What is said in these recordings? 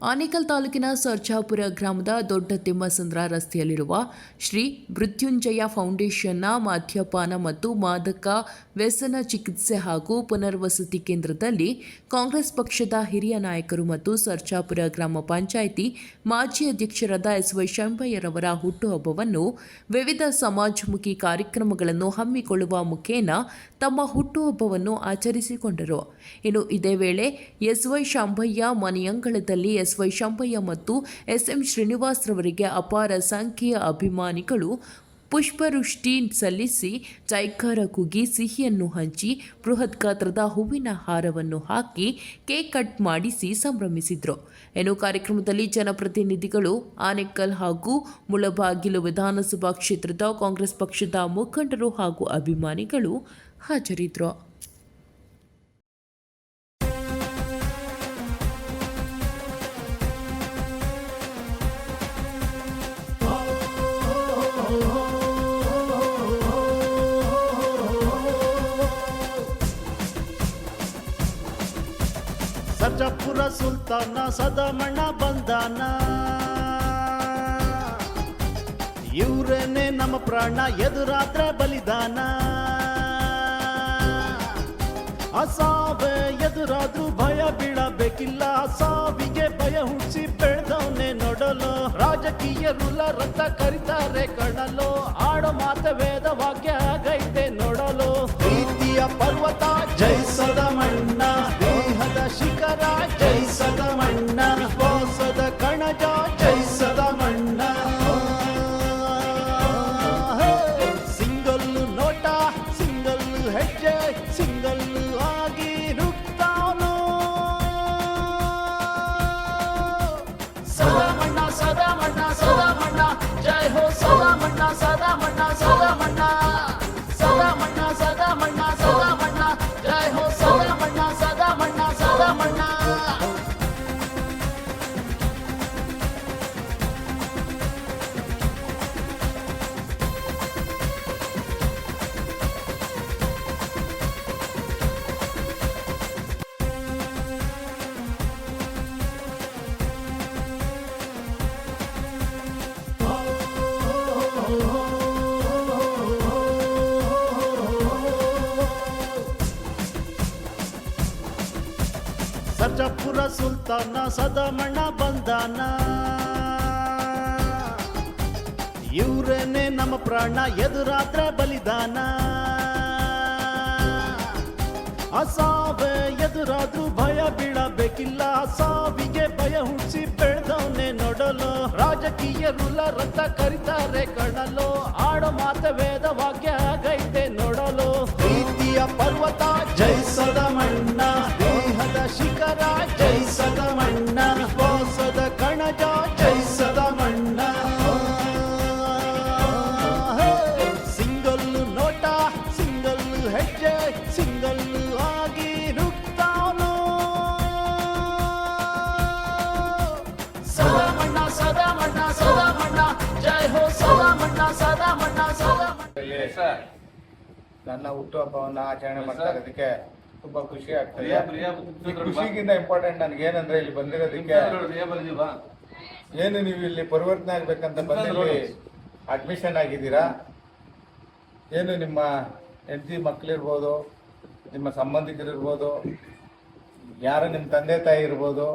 ಆನೇಕಲ್ ತಾಲೂಕಿನ ಸರ್ಜಾಪುರ ಗ್ರಾಮದ ದೊಡ್ಡ ತಿಮ್ಮಸಂದ್ರ ರಸ್ತೆಯಲ್ಲಿರುವ ಶ್ರೀ ಮೃತ್ಯುಂಜಯ ಫೌಂಡೇಶನ್ನ ಮಾದ್ಯಪಾನ ಮತ್ತು ಮಾದಕ ವ್ಯಸನ ಚಿಕಿತ್ಸೆ ಹಾಗೂ ಪುನರ್ವಸತಿ ಕೇಂದ್ರದಲ್ಲಿ ಕಾಂಗ್ರೆಸ್ ಪಕ್ಷದ ಹಿರಿಯ ನಾಯಕರು ಮತ್ತು ಸರ್ಜಾಪುರ ಗ್ರಾಮ ಪಂಚಾಯಿತಿ ಮಾಜಿ ಅಧ್ಯಕ್ಷರಾದ ಎಸ್ ವೈ ಶಂಭಯ್ಯರವರ ಹುಟ್ಟುಹಬ್ಬವನ್ನು ವಿವಿಧ ಸಮಾಜಮುಖಿ ಕಾರ್ಯಕ್ರಮಗಳನ್ನು ಹಮ್ಮಿಕೊಳ್ಳುವ ಮುಖೇನ ತಮ್ಮ ಹುಟ್ಟುಹಬ್ಬವನ್ನು ಆಚರಿಸಿಕೊಂಡರು. ಇನ್ನು ಇದೇ ವೇಳೆ ಎಸ್ ವೈ ಶಾಂಭಯ್ಯ ಮನೆಯಂಗಳದಲ್ಲಿ ಎಸ್ ವೈ ಮತ್ತು ಎಸ್ ಎಂ ಶ್ರೀನಿವಾಸ್ ರವರಿಗೆ ಅಪಾರ ಸಂಖ್ಯೆಯ ಅಭಿಮಾನಿಗಳು ಪುಷ್ಪವೃಷ್ಟಿ ಸಲ್ಲಿಸಿ ಜೈಕಾರ ಕುಗಿ ಸಿಹಿಯನ್ನು ಹಂಚಿ ಬೃಹತ್ ಗಾತ್ರದ ಹೂವಿನ ಹಾರವನ್ನು ಹಾಕಿ ಕೇಕ್ ಕಟ್ ಮಾಡಿಸಿ ಸಂಭ್ರಮಿಸಿದರು. ಎನ್ನು ಕಾರ್ಯಕ್ರಮದಲ್ಲಿ ಜನಪ್ರತಿನಿಧಿಗಳು ಆನೆಕಲ್ ಹಾಗೂ ಮುಳಬಾಗಿಲು ವಿಧಾನಸಭಾ ಕ್ಷೇತ್ರದ ಕಾಂಗ್ರೆಸ್ ಪಕ್ಷದ ಮುಖಂಡರು ಹಾಗೂ ಅಭಿಮಾನಿಗಳು ಹಾಜರಿದ್ದರು ಸರ್ಜಾಪುರ ಸುಲ್ತಾನ ಸದಮಣ್ಣ ಬಂದಾನ. ಇವ್ರೇನೆ ನಮ್ಮ ಪ್ರಾಣ ಎದುರಾದ್ರೆ ಬಲಿದಾನ. ಅಸಾವೆ ಎದುರಾದ್ರೂ ಭಯ ಬೀಳಬೇಕಿಲ್ಲ. ಸಾವಿಗೆ ಭಯ ಹುಟ್ಟಿಸಿ ಬೆಳೆದವನೇ ನೋಡಲು. ರಾಜಕೀಯ ರುಲ ರಥ ಕರೀತಾರೆ ಕಣಲು. ಆಡೋ ಮಾತ ವೇದ ಸದಾ ಸುಲ್ತಾನ ಸದಮಣ್ಣ ಬಂದಾನ. ಇವ್ರೇನೆ ನಮ್ಮ ಪ್ರಾಣ ಎದುರಾದ್ರೆ ಬಲಿದಾನ. ಅಸಾವೆ ಎದುರಾದ್ರೂ ಭಯ ಬೀಳಬೇಕಿಲ್ಲ. ಅಸಾವಿಗೆ ಭಯ ಹುಟ್ಟಿಸಿ ಬೆಳೆದವನೇ ನೋಡಲು. ರಾಜಕೀಯ ರುಲ ರಥ ಕರೀತಾರೆ ಕಣಲು. ಆಡೋ ಮಾತ ವೇದ ವಾಕ್ಯ. ಹುಟ್ಟು ನನ್ನ ಹುಟ್ಟುಹಬ್ಬವನ್ನ ಆಚರಣೆ ಮಾಡ್ತಾ ಇರೋದಕ್ಕೆ ತುಂಬಾ ಖುಷಿ ಆಗ್ತದೆ ಈ ಖುಷಿಗಿಂತ ಇಂಪಾರ್ಟೆಂಟ್ ನನಗೆ ಏನಂದ್ರೆ ಇಲ್ಲಿ ಬಂದಿರೋದಕ್ಕೆ ಏನು ನೀವು ಇಲ್ಲಿ ಪರಿವರ್ತನೆ ಆಗ್ಬೇಕಂತ ಬಂದು ಇಲ್ಲಿ ಅಡ್ಮಿಷನ್ ಆಗಿದ್ದೀರಾ? ಏನು ನಿಮ್ಮ ಹೆಂಡತಿ ಮಕ್ಕಳಿರ್ಬೋದು ನಿಮ್ಮ ಸಂಬಂಧಿಕರಿರ್ಬೋದು ಯಾರು ನಿಮ್ಮ ತಂದೆ ತಾಯಿ ಇರ್ಬೋದು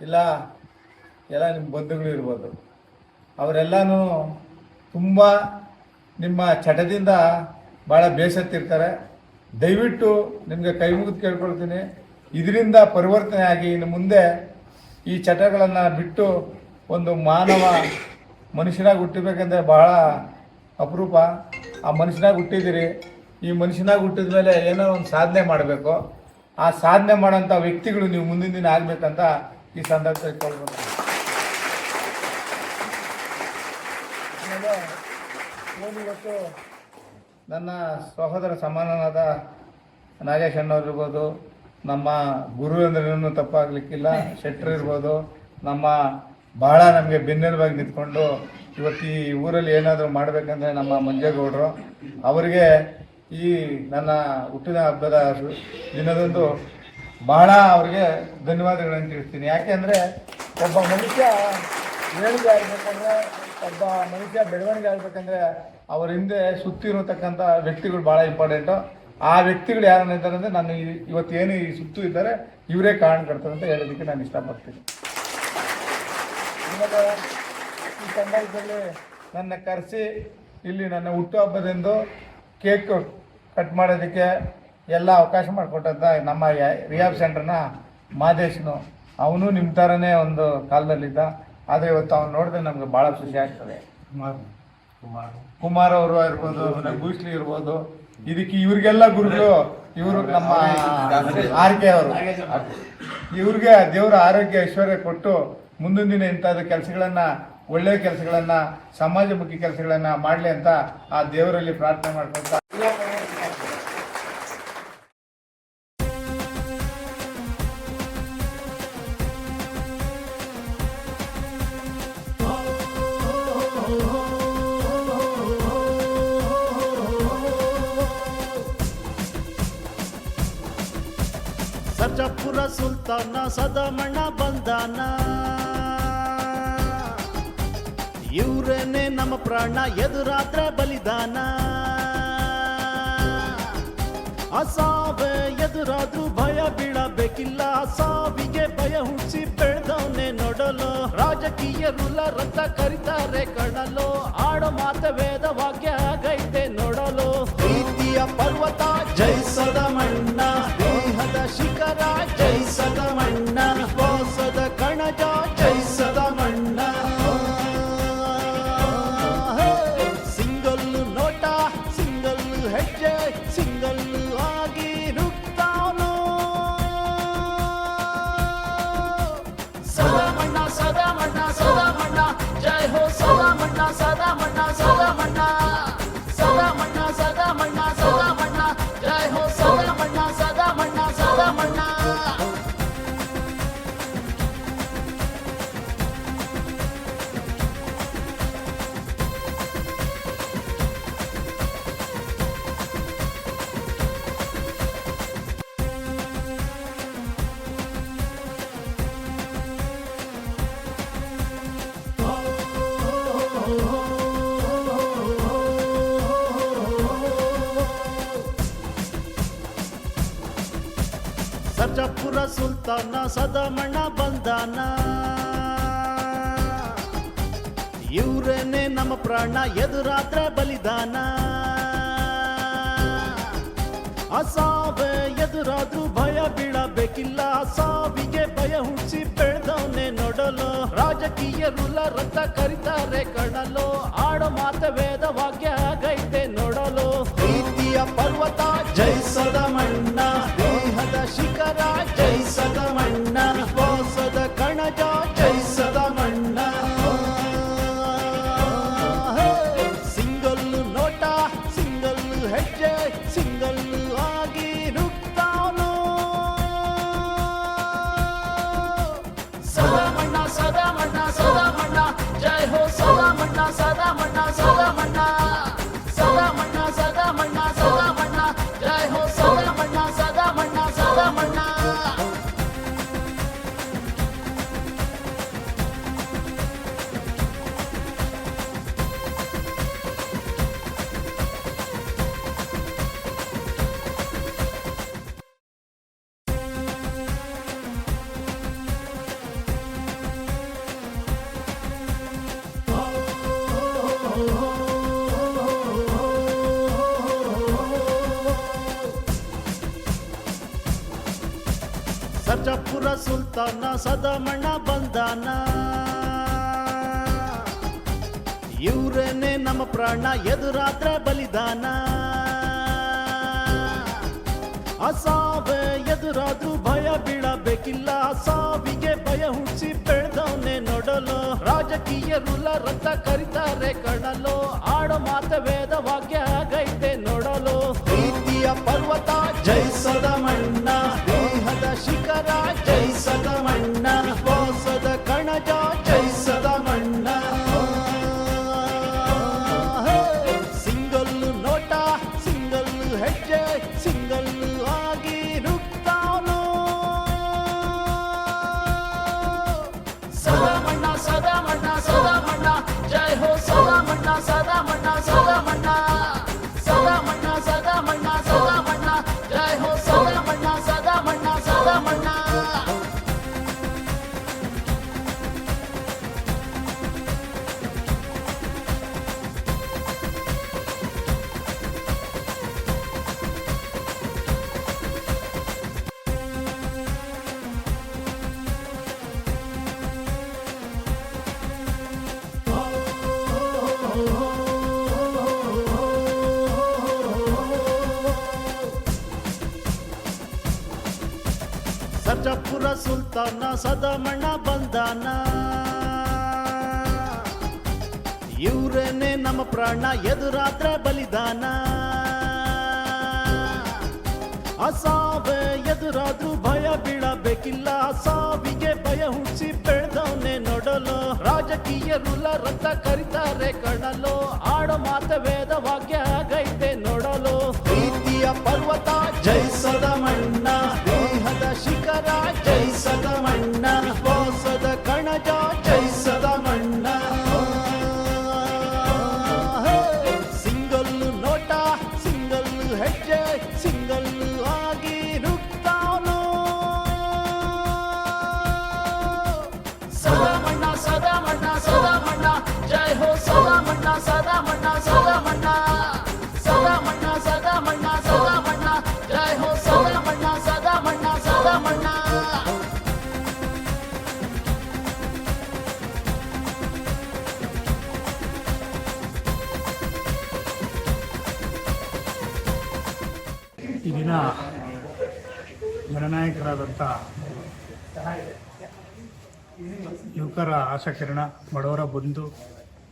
ಇಲ್ಲ ಎಲ್ಲ ನಿಮ್ಮ ಬಂಧುಗಳು ಇರ್ಬೋದು ಅವರೆಲ್ಲನೂ ತುಂಬ ನಿಮ್ಮ ಚಟದಿಂದ ಭಾಳ ಬೇಸತ್ತಿರ್ತಾರೆ. ದಯವಿಟ್ಟು ನಿಮಗೆ ಕೈ ಮುಗಿದು ಕೇಳ್ಕೊಳ್ತೀನಿ. ಇದರಿಂದ ಪರಿವರ್ತನೆ ಆಗಿ ಇನ್ನು ಮುಂದೆ ಈ ಚಟಗಳನ್ನು ಬಿಟ್ಟು ಒಂದು ಮಾನವ ಮನುಷ್ಯನಾಗಿ ಹುಟ್ಟಬೇಕಂದ್ರೆ ಬಹಳ ಅಪರೂಪ. ಆ ಮನುಷ್ಯನಾಗಿ ಹುಟ್ಟಿದಿರಿ. ಈ ಮನುಷ್ಯನಾಗಿ ಹುಟ್ಟಿದ ಮೇಲೆ ಏನೋ ಒಂದು ಸಾಧನೆ ಮಾಡಬೇಕು. ಆ ಸಾಧನೆ ಮಾಡೋಂಥ ವ್ಯಕ್ತಿಗಳು ನೀವು ಮುಂದಿನ ದಿನ ಆಗಬೇಕಂತ ಈ ಸಂದರ್ಭದಲ್ಲಿ ಕೇಳ್ಬೋದು ಆಮೇಲೆ ಏನು ಇವತ್ತು ನನ್ನ ಸಹೋದರ ಸಮಾನನಾದ ನಾಗೇಶ್ ಅಣ್ಣವ್ರಿರ್ಬೋದು ನಮ್ಮ ಗುರು ಅಂದ್ರೂ ತಪ್ಪಾಗ್ಲಿಕ್ಕಿಲ್ಲ ಶೆಟ್ರ್ ಇರ್ಬೋದು, ನಮ್ಮ ಭಾಳ ನಮಗೆ ಬೆನ್ನೆಲುಬಾಗಿ ನಿಂತ್ಕೊಂಡು ಇವತ್ತು ಈ ಊರಲ್ಲಿ ಏನಾದರೂ ಮಾಡಬೇಕಂದ್ರೆ ನಮ್ಮ ಮಂಜೇಗೌಡರು. ಅವರಿಗೆ ಈ ನನ್ನ ಹುಟ್ಟಿದ ಹಬ್ಬದ ದಿನದಂದು ಬಹಳ ಅವ್ರಿಗೆ ಧನ್ಯವಾದಗಳನ್ನು ತಿಳಿಸ್ತೀನಿ. ಯಾಕೆಂದರೆ ಒಬ್ಬ ಮನುಷ್ಯ ಏಳಿಗೆ ಆಗಬೇಕಂದ್ರೆ ಒಬ್ಬ ಮನುಷ್ಯ ಬೆಳವಣಿಗೆ ಆಗಬೇಕಂದ್ರೆ ಅವರ ಹಿಂದೆ ಸುತ್ತಿರತಕ್ಕಂಥ ವ್ಯಕ್ತಿಗಳು ಭಾಳ ಇಂಪಾರ್ಟೆಂಟು ಆ ವ್ಯಕ್ತಿಗಳು ಯಾರನ್ನ ಇದ್ದಾರೆ ಅಂದರೆ ನಾನು ಇವತ್ತೇನು ಈ ಸುತ್ತು ಇದ್ದಾರೆ ಇವರೇ ಕಾರಣ ಕಟ್ತಾರೆ ಅಂತ ಹೇಳೋದಕ್ಕೆ ನಾನು ಇಷ್ಟಪಡ್ತೀನಿ. ಈ ಸಂದರ್ಭದಲ್ಲಿ ನನ್ನ ಕರೆಸಿ ಇಲ್ಲಿ ನನ್ನ ಹುಟ್ಟುಹಬ್ಬದಂದು ಕೇಕ್ ಕಟ್ ಮಾಡೋದಕ್ಕೆ ಎಲ್ಲ ಅವಕಾಶ ಮಾಡಿಕೊಟ್ಟಂತ ನಮ್ಮ ರಿಯಾಬ್ ಸೆಂಟರ್ನ ಮಾದೇಶ್ನು ಅವನು ನಿಮ್ಮ ಥರನೇ ಒಂದು ಕಾಲದಲ್ಲಿದ್ದ. ಆದರೆ ಇವತ್ತು ಅವ್ನು ನೋಡಿದ್ರೆ ನಮ್ಗೆ ಭಾಳ ಖುಷಿ ಆಗ್ತದೆ. ಕುಮಾರ್ ಅವರು ಇರ್ಬೋದು ಭೂಶ್ಲಿ ಇರ್ಬೋದು. ಇದಕ್ಕೆ ಇವ್ರಿಗೆಲ್ಲ ಗುರುಗಳು ಇವರು ನಮ್ಮ ಆರ್ ಕೆ ಅವರು. ಇವ್ರಿಗೆ ದೇವರ ಆರೋಗ್ಯ ಐಶ್ವರ್ಯ ಕೊಟ್ಟು ಮುಂದಿನ ದಿನ ಇಂಥದ್ದು ಕೆಲಸಗಳನ್ನ ಒಳ್ಳೆಯ ಕೆಲಸಗಳನ್ನ ಸಮಾಜಮುಖಿ ಕೆಲಸಗಳನ್ನ ಮಾಡಲಿ ಅಂತ ಆ ದೇವರಲ್ಲಿ ಪ್ರಾರ್ಥನೆ ಮಾಡ್ಕೊಂತ ಸರ್ಜಾಪುರ ಸುಲ್ತಾನ ಸದಮಣ್ಣ ಬಂದಾನ. ಇವ್ರೇನೆ ನಮ್ಮ ಪ್ರಾಣ ಎದುರಾತ್ರ ಬಲಿದಾನ. ಅಸಾವೆ ಎದುರಾದ್ರೂ ಭಯ ಬೀಳಬೇಕಿಲ್ಲ. ಅಸಾವಿಗೆ ಭಯ ಹುಟ್ಟಿಸಿ ಬೆಳೆದವನೆ ನೋಡಲು. ರಾಜಕೀಯ ರುಲ ರಕ್ತ ಕರೀತಾರೆ ಕಣಲು. ಆಡೋ ಮಾತ ವೇದ ವಾಕ್ಯ ಆಗೈತೆ ನೋಡಲು. ಪ್ರೀತಿಯ ಪರ್ವತ, ಜೈ ಮಣ್ಣ ದೇಹದ ಶಿಖರ ಜಯಿಸದ ಮಣ್ಣ ಸುಲ್ತಾನ ಸದಮಣ್ಣ ಬಂದಾನ. ಇವ್ರೇನೆ ನಮ್ಮ ಪ್ರಾಣ ಎದುರಾತ್ರ ಬಲಿದಾನ. ಅಸಾವೆ ಎದುರಾದ್ರೂ ಭಯ ಬೀಳಬೇಕಿಲ್ಲ. ಸಾವಿಗೆ ಭಯ ಹುಟ್ಟಿಸಿ ಬೆಳೆದವನೆ ನೋಡಲು. ರಾಜಕೀಯ ರಥ ಕರಿತಾರೆ ಕಣಲು. ಆಡೋ ಮಾತ ವೇದ ವಾಕ್ಯ ಆಗೈತೆ ನೋಡಲು. ಪ್ರೀತಿಯ ಪರ್ವತ ಜೈ ಮಣ್ಣ ದೇಹದ ಶಿಖರ ಜಯಿಸದ ಮಣ್ಣ ವಿಶ್ವಾಸದ ಕಣಜ ಜಯಿಸದ ಸರ್ಜಾಪುರ ಸುಲ್ತಾನ ಸದಮಣ್ಣ ಬಂದಾನ. ಇವ್ರೇನೆ ನಮ್ಮ ಪ್ರಾಣ, ಎದುರಾದ್ರೆ ಬಲಿದಾನ. ಅಸಾವೆ ಎದುರಾದ್ರೂ ಭಯ ಬೀಳಬೇಕಿಲ್ಲ, ಅಸಾವಿಗೆ ಭಯ ಹುಟ್ಟಿಸಿ ಬೆಳೆದವನೆ ನೋಡಲು. ರಾಜಕೀಯ ರುಲ ಅಂತ ಕರೀತಾರೆ ಕಣಲು ಆಡೋ ಮಾತ ವೇದ ವಾಕ್ಯ ಆಗೈತೆ ನೋಡಲು. ಪರ್ವತ, ಜೈ ಮಣ್ಣ ದೇಹದ ಶಿಖರ ಜಯಿಸದ ಮಣ್ಣ ವಿಶ್ವಾಸದ ಕಣಜ ಸುಲ್ತಾನ ಸದಮಣ್ಣ ಬಂದಾನ. ಇವ್ರೇನೆ ನಮ್ಮ ಪ್ರಾಣ ಎದುರಾದ್ರ ಬಲಿದಾನ. ಅಸಾವೆ ಎದುರಾದ್ರೂ ಭಯ ಬೀಳಬೇಕಿಲ್ಲ. ಅಸಾವಿಗೆ ಭಯ ಹುಟ್ಟಿಸಿ ಬೆಳೆದವನೇ ನೋಡಲು. ರಾಜಕೀಯ ರಥ ಕರೀತಾರೆ ಕಣಲು. ಆಡ ಮಾತ ವೇದ ವಾಕ್ಯ ಆಗೈತೆ ನೋಡಲು. ಪರ್ವತ, ಜೈ ಮಣ್ಣ ದೇಹದ ಶಿಖರ ಜಯಿಸದ ಮಣ್ಣ ವಿಶ್ವಾಸದ ಕಣಜ ಜಯಿಸದ ಮಣ್ಣ ಸಿಂಗಲ್ ನೋಟ, ಸಿಂಗಲ್ ಹೆಜ್ಜೆ, ಸಿಂಗಲ್ ಆಗಿ ನುಗ್ತಾನು. ಸದಾ ಮಣ್ಣ ಸದಾ ಮಣ್ಣ ಸದಾ ಮಣ್ಣ ಜೈ ಹೋ ಸದಾ ಮಣ್ಣ ಸದಾ ಮಣ್ಣ ಸದಾ ಮಣ್ಣ ಈ ದಿನ ಜನನಾಯಕರಾದಂಥ ಯುವಕರ ಆಶಾಕಿರಣ, ಬಡವರ ಬಂಧು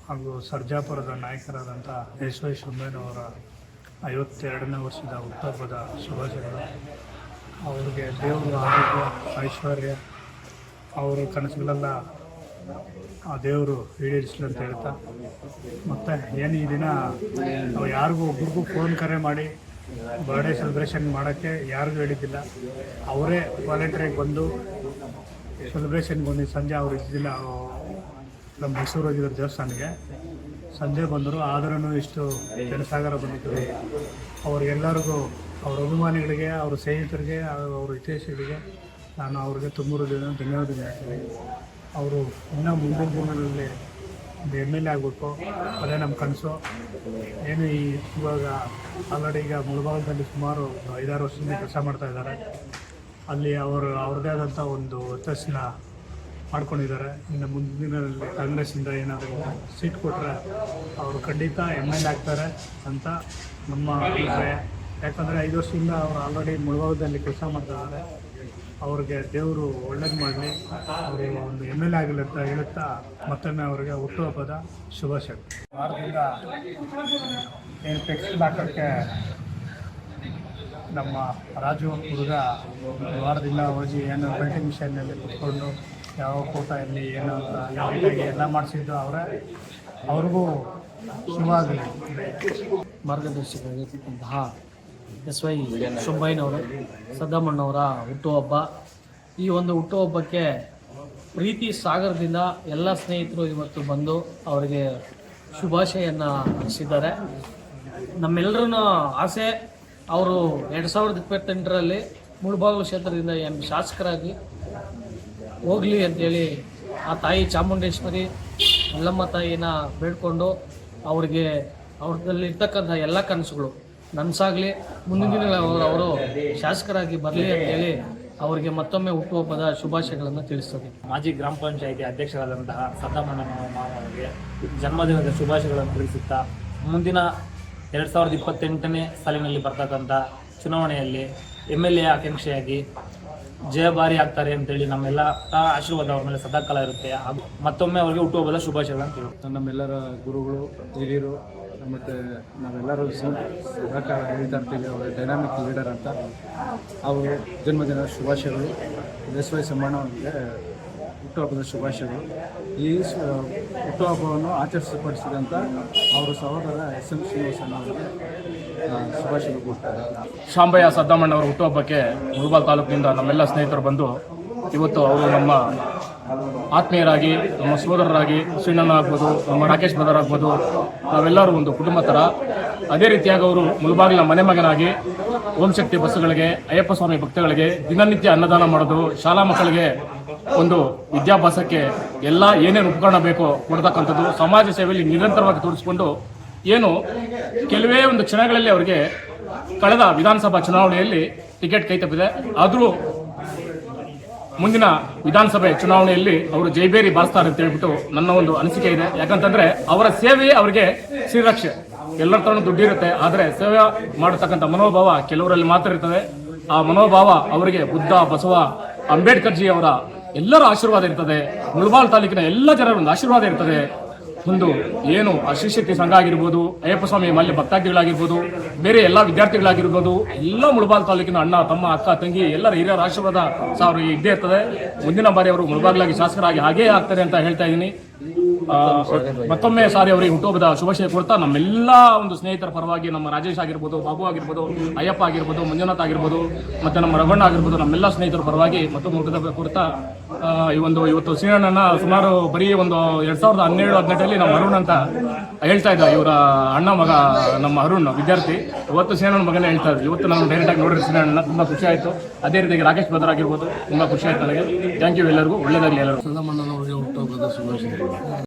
ಹಾಗೂ ಸರ್ಜಾಪುರದ ನಾಯಕರಾದಂಥ ಯಶವಂತಯ್ಯನವರ ಐವತ್ತೆರಡನೇ ವರ್ಷದ ಹುಟ್ಟುಹಬ್ಬದ ಶುಭಾಶಯಗಳು. ಅವರಿಗೆ ದೇವರು ಆರೋಗ್ಯ, ಐಶ್ವರ್ಯ, ಅವರ ಕನಸುಗಳೆಲ್ಲ ಆ ದೇವರು ಈಡೇರಿಸಲಿ ಅಂತ ಹೇಳ್ತಾ. ಮತ್ತು ಏನು ಈ ದಿನ ನಾವು ಯಾರಿಗೂ ಒಬ್ರಿಗೂ ಫೋನ್ ಕರೆ ಮಾಡಿ ಬರ್ಡೇ ಸೆಲೆಬ್ರೇಷನ್ ಮಾಡೋಕ್ಕೆ ಯಾರಿಗೂ ಹೇಳಿದ್ದಿಲ್ಲ. ಅವರೇ ವಾಲಂಟಿಯರಾಗಿ ಬಂದು ಸೆಲೆಬ್ರೇಷನ್ಗೆ ಬಂದು ಸಂಜೆ ಅವ್ರು ಇದ್ದಿಲ್ಲ ನಮ್ಮ ಮೈಸೂರು ಹೋಗಿದ್ರು ದೇವಸ್ಥಾನಕ್ಕೆ. ಸಂಜೆ ಬಂದರು ಆದ್ರೂ ಇಷ್ಟು ಜನಸಾಗರ ಬಂದಿದ್ದರು ಅವ್ರಿಗೆಲ್ಲರಿಗೂ ಅವ್ರ ಅಭಿಮಾನಿಗಳಿಗೆ, ಅವ್ರ ಸ್ನೇಹಿತರಿಗೆ, ಅವ್ರ ಹಿತೈಷಿಗಳಿಗೆ ನಾನು ಅವ್ರಿಗೆ ತುಂಬ ಧನ್ಯವಾದ ಹೇಳ್ತೀನಿ. ಅವರು ಇನ್ನೂ ಮುಂದಿನ ದಿನಗಳಲ್ಲಿ ಒಂದು ಎಂ ಎಲ್ ಎ ಆಗಬೇಕು ಅದೇ ನಮ್ಮ ಕನಸು. ಏನು ಈ ಇವಾಗ ಆಲ್ರೆಡಿ ಈಗ ಮುಳಬಾಗದಲ್ಲಿ ಸುಮಾರು ಒಂದು ಐದಾರು ವರ್ಷದಿಂದ ಕೆಲಸ ಮಾಡ್ತಾ ಇದ್ದಾರೆ. ಅಲ್ಲಿ ಅವರು, ಅವ್ರದ್ದೇ ಆದಂಥ ಒಂದು ವರ್ಚಸ್ಸನ್ನ ಮಾಡ್ಕೊಂಡಿದ್ದಾರೆ. ಇನ್ನು ಮುಂದಿನ ದಿನದಲ್ಲಿ ಕಾಂಗ್ರೆಸ್ಸಿಂದ ಏನಾದರೂ ಸೀಟ್ ಕೊಟ್ಟರೆ ಅವರು ಖಂಡಿತ ಎಂ ಎಲ್ ಎ ಆಗ್ತಾರೆ ಅಂತ ನಮ್ಮ ಅಭಿಪ್ರಾಯ. ಯಾಕಂದರೆ ಐದು ವರ್ಷದಿಂದ ಅವರು ಆಲ್ರೆಡಿ ಮುಳಬಾಗದಲ್ಲಿ ಕೆಲಸ ಮಾಡ್ತಾ ಇದ್ದಾರೆ. ಅವ್ರಿಗೆ ದೇವರು ಒಳ್ಳೇದು ಮಾಡಲಿ. ಅವರಿಗೆ ಒಂದು ಎಂ ಎಲ್ ಎ ಆಗಲಿ ಅಂತ ಹೇಳುತ್ತಾ, ಮತ್ತೊಮ್ಮೆ ಅವರಿಗೆ ಹುಟ್ಟುಹಬ್ಬದ ಶುಭಾಶಯ ವಾರದಿಂದ ಏನು ಟೆಕ್ಸ್ಟೈಲ್ ಹಾಕೋಕ್ಕೆ ನಮ್ಮ ರಾಜು ಹುಡುಗ ವಾರದಿಂದ ಹೋಗಿ ಏನು ಪ್ರಿಂಟಿಂಗ್ ಮಿಷನ್ನಲ್ಲಿ ಕುತ್ಕೊಂಡು ಯಾವ ಫೋಟೋ ಇರಲಿ ಏನು ಅಂತ ಎಲ್ಲ ಮಾಡಿಸಿದ್ದು ಅವರೇ. ಅವ್ರಿಗೂ ಶುಭ ಆಗಲಿ. ಮಾರ್ಗದರ್ಶಕರಾಗಿರ್ತಕ್ಕಂತಹ ಎಸ್ ವೈ ಶುಂಬೈನವರು ಸದ್ದಮ್ಮಣ್ಣವರ ಹುಟ್ಟುಹಬ್ಬ. ಈ ಒಂದು ಹುಟ್ಟುಹಬ್ಬಕ್ಕೆ ಪ್ರೀತಿ ಸಾಗರದಿಂದ ಎಲ್ಲ ಸ್ನೇಹಿತರು ಇವತ್ತು ಬಂದು ಅವರಿಗೆ ಶುಭಾಶಯನ್ನು ಹರಿಸಿದ್ದಾರೆ ನಮ್ಮೆಲ್ಲರೂ ಆಸೆ, ಅವರು ಎರಡು ಸಾವಿರದ ಇಪ್ಪತ್ತೆಂಟರಲ್ಲಿ ಮುಳಬಾಗಿಲು ಕ್ಷೇತ್ರದಿಂದ ಎಂ. ಶಾಸಕರಾಗಿ ಹೋಗಲಿ ಅಂತೇಳಿ ಆ ತಾಯಿ ಚಾಮುಂಡೇಶ್ವರಿ ಎಲ್ಲಮ್ಮ ತಾಯಿನ ಬೇಡ್ಕೊಂಡು ಅವ್ರಿಗೆ ಅವ್ರದಲ್ಲಿ ಇರ್ತಕ್ಕಂಥ ಎಲ್ಲ ಕನಸುಗಳು ನನಸಾಗಲಿ ಮುಂದಿನ ದಿನಗಳಲ್ಲಿ ಅವರು ಶಾಸಕರಾಗಿ ಬರಲಿ ಅಂತೇಳಿ ಅವರಿಗೆ ಮತ್ತೊಮ್ಮೆ ಹುಟ್ಟುಹಬ್ಬದ ಶುಭಾಶಯಗಳನ್ನು ತಿಳಿಸ್ತದೆ ಮಾಜಿ ಗ್ರಾಮ ಪಂಚಾಯಿತಿ ಅಧ್ಯಕ್ಷರಾದಂತಹ ಸದ್ದಾಮಣ್ಣ ಮಾವರಿಗೆ ಜನ್ಮದಿನದ ಶುಭಾಶಯಗಳನ್ನು ತಿಳಿಸುತ್ತಾ ಮುಂದಿನ ಎರಡು ಸಾವಿರದ ಇಪ್ಪತ್ತೆಂಟನೇ ಸಾಲಿನಲ್ಲಿ ಬರ್ತಕ್ಕಂಥ ಚುನಾವಣೆಯಲ್ಲಿ ಎಂ ಎಲ್ ಎ ಆಕಾಂಕ್ಷಿಯಾಗಿ ಜಯಭಾರಿ ಆಗ್ತಾರೆ ಅಂತೇಳಿ ನಮ್ಮೆಲ್ಲ ಆಶೀರ್ವಾದ ಅವ್ರ ಮೇಲೆ ಸದಾಕಾಲ ಇರುತ್ತೆ. ಮತ್ತೊಮ್ಮೆ ಅವ್ರಿಗೆ ಹುಟ್ಟುಹಬ್ಬದ ಅಂತ ಹೇಳ್ತಾರೆ ನಮ್ಮೆಲ್ಲರ ಗುರುಗಳು, ಹಿರಿಯರು, ಮತ್ತು ನಾವೆಲ್ಲರೂ ಸದಾಕಾಲ ಹೇಳ್ತಾ ಇರ್ತೀವಿ. ಅವರು ಡೈನಾಮಿಕ್ ಲೀಡರ್ ಅಂತ. ಅವರು ಜನ್ಮದಿನ ಶುಭಾಶಯಗಳು. ಎಸ್ ವೈ ಅವರಿಗೆ ಹುಟ್ಟುಹಬ್ಬದ ಶುಭಾಶಯಗಳು. ಈ ಹುಟ್ಟುಹಬ್ಬವನ್ನು ಆಚರಿಸಪಡಿಸಿದಂಥ ಅವರ ಸಹೋದರ ಎಸ್ ಎಂ ಶ್ರೀನಿವಾಸನ್ ಅವರಿಗೆ ಶುಭಾಶಯಗಳು ಕೊಡ್ತಾರೆ ಶಾಂಬಯ್ಯ ಸದ್ದಮ್ಮಣ್ಣವರ ಹುಟ್ಟುಹಬ್ಬಕ್ಕೆ ಮುಳಬಾಲ್ ತಾಲೂಕಿನಿಂದ ನಮ್ಮೆಲ್ಲ ಸ್ನೇಹಿತರು ಬಂದು ಇವತ್ತು ಅವರು ನಮ್ಮ ಆತ್ಮೀಯರಾಗಿ, ನಮ್ಮ ಸೋದರರಾಗಿ ಶ್ರೀಣ್ಣ ಆಗ್ಬೋದು ನಮ್ಮ ರಾಕೇಶ್ ಬ್ರದರ್ ಆಗ್ಬೋದು ನಾವೆಲ್ಲರೂ ಒಂದು ಕುಟುಂಬ ಥರ. ಅದೇ ರೀತಿಯಾಗಿ ಅವರು ಮುಳುಬಾಗಿಲ ಮನೆ ಮಗನಾಗಿ ಓಂ ಶಕ್ತಿ ಬಸ್ಸುಗಳಿಗೆ, ಅಯ್ಯಪ್ಪ ಸ್ವಾಮಿ ಭಕ್ತಗಳಿಗೆ ದಿನನಿತ್ಯ ಅನ್ನದಾನ ಮಾಡೋದು ಶಾಲಾ ಮಕ್ಕಳಿಗೆ ಒಂದು ವಿದ್ಯಾಭ್ಯಾಸಕ್ಕೆ ಎಲ್ಲ ಏನೇನು ಉಪಕರಣ ಬೇಕೋ ಕೊಡ್ತಕ್ಕಂಥದ್ದು ಸಮಾಜ ಸೇವೆಯಲ್ಲಿ ನಿರಂತರವಾಗಿ ತೋರಿಸಿಕೊಂಡು ಏನು ಕೆಲವೇ ಒಂದು ಕ್ಷಣಗಳಲ್ಲಿ ಅವರಿಗೆ ಕಳೆದ ವಿಧಾನಸಭಾ ಚುನಾವಣೆಯಲ್ಲಿ ಟಿಕೆಟ್ ಕೈ ತಪ್ಪಿದೆ. ಆದರೂ ಮುಂದಿನ ವಿಧಾನಸಭೆ ಚುನಾವಣೆಯಲ್ಲಿ ಅವರು ಜೈಬೇರಿ ಬಾರಿಸ್ತಾರೆ ಅಂತ ಹೇಳ್ಬಿಟ್ಟು ನನ್ನ ಒಂದು ಅನಿಸಿಕೆ ಇದೆ. ಯಾಕಂತಂದ್ರೆ ಅವರ ಸೇವೆಯೇ ಅವರಿಗೆ ಶ್ರೀರಕ್ಷೆ. ಎಲ್ಲರ ತರ ದುಡ್ಡಿರುತ್ತೆ ಆದರೆ ಸೇವೆ ಮಾಡತಕ್ಕಂಥ ಮನೋಭಾವ ಕೆಲವರಲ್ಲಿ ಮಾತ್ರ ಇರ್ತದೆ. ಆ ಮನೋಭಾವ ಅವರಿಗೆ ಬುದ್ಧ, ಬಸವ ಅಂಬೇಡ್ಕರ್ ಜಿ ಅವರ ಎಲ್ಲರ ಆಶೀರ್ವಾದ ಇರ್ತದೆ. ಮುಳಬಾಲ್ ತಾಲೂಕಿನ ಎಲ್ಲ ಜನರ ಒಂದು ಆಶೀರ್ವಾದ ಇರ್ತದೆ. ಒಂದು ಏನು ಆ ಶ್ರೀಶಕ್ತಿ ಸಂಘ ಆಗಿರ್ಬೋದು ಅಯ್ಯಪ್ಪ ಸ್ವಾಮಿ ಮಲ್ಯ ಭಕ್ತಾದಿಗಳಾಗಿರ್ಬೋದು, ಬೇರೆ ಎಲ್ಲ ವಿದ್ಯಾರ್ಥಿಗಳಾಗಿರ್ಬೋದು, ಎಲ್ಲ ಮುಳಬಾಲ್ ತಾಲೂಕಿನ ಅಣ್ಣ, ತಮ್ಮ, ಅಕ್ಕ, ತಂಗಿ, ಎಲ್ಲರ ಹಿರಿಯರ ಆಶೀರ್ವಾದ ಸಹ ಅವರಿಗೆ ಇದ್ದೇ ಇರ್ತದೆ. ಮುಂದಿನ ಬಾರಿ ಅವರು ಮುಳಬಾಗ್ಲಾಗಿ ಶಾಸಕರಾಗಿ ಹಾಗೇ ಆಗ್ತಾರೆ ಅಂತ ಹೇಳ್ತಾ ಇದ್ದೀನಿ. ಮತ್ತೊಮ್ಮೆ ಸಾರಿ ಅವರಿಗೆ ಹುಟ್ಟುಹಬ್ಬದ ಶುಭಾಶಯ ಕೊಡ್ತಾ ನಮ್ಮೆಲ್ಲ ಒಂದು ಸ್ನೇಹಿತರ ಪರವಾಗಿ ನಮ್ಮ ರಾಜೇಶ್ ಆಗಿರ್ಬೋದು ಬಾಬು ಆಗಿರ್ಬೋದು ಅಯ್ಯಪ್ಪ ಆಗಿರ್ಬೋದು ಮಂಜುನಾಥ್ ಆಗಿರ್ಬೋದು ಮತ್ತೆ ನಮ್ಮ ರಘಣ್ಣ ಆಗಿರ್ಬೋದು ನಮ್ಮೆಲ್ಲ ಸ್ನೇಹಿತರ ಪರವಾಗಿ ಮತ್ತೊಮ್ಮೆ ಹುಟ್ಟುಹಬ್ಬ ಕೊಡ್ತಾ ಆ, ಈ ಒಂದು ಇವತ್ತು ಶ್ರೀರಣ್ಣನ ಸುಮಾರು ಬರೀ ಒಂದು ಎರಡ್ ಸಾವಿರದ ಹನ್ನೆರಡು ಹದಿನೆಂಟರಲ್ಲಿ ನಮ್ಮ ಅರುಣ್ ಅಂತ ಹೇಳ್ತಾ ಇದ್ದ ಇವರ ಅಣ್ಣ ಮಗ ನಮ್ಮ ಅರುಣ್ ವಿದ್ಯಾರ್ಥಿ. ಇವತ್ತು ಶ್ರೀರಣ್ಣನ ಮಗನೇ ಹೇಳ್ತಾ ಇದ್ರು. ಇವತ್ತು ನಾನು ಡೈರೆಕ್ಟ್ ಆಗಿ ನೋಡಿದ್ರೆ ಶ್ರೀರಣ್ಣ ತುಂಬಾ ಖುಷಿ ಆಯಿತು. ಅದೇ ರೀತಿಯಾಗಿ ರಾಕೇಶ್ ಭದ್ರ ಆಗಿರ್ಬೋದು ತುಂಬಾ ಖುಷಿ ಆಯ್ತು ನನಗೆ. ಥ್ಯಾಂಕ್ ಯು ಎಲ್ಲರಿಗೂ. ಒಳ್ಳೇದಾಗಲಿ ಎಲ್ಲರಿಗೂ. da Segurança Pública.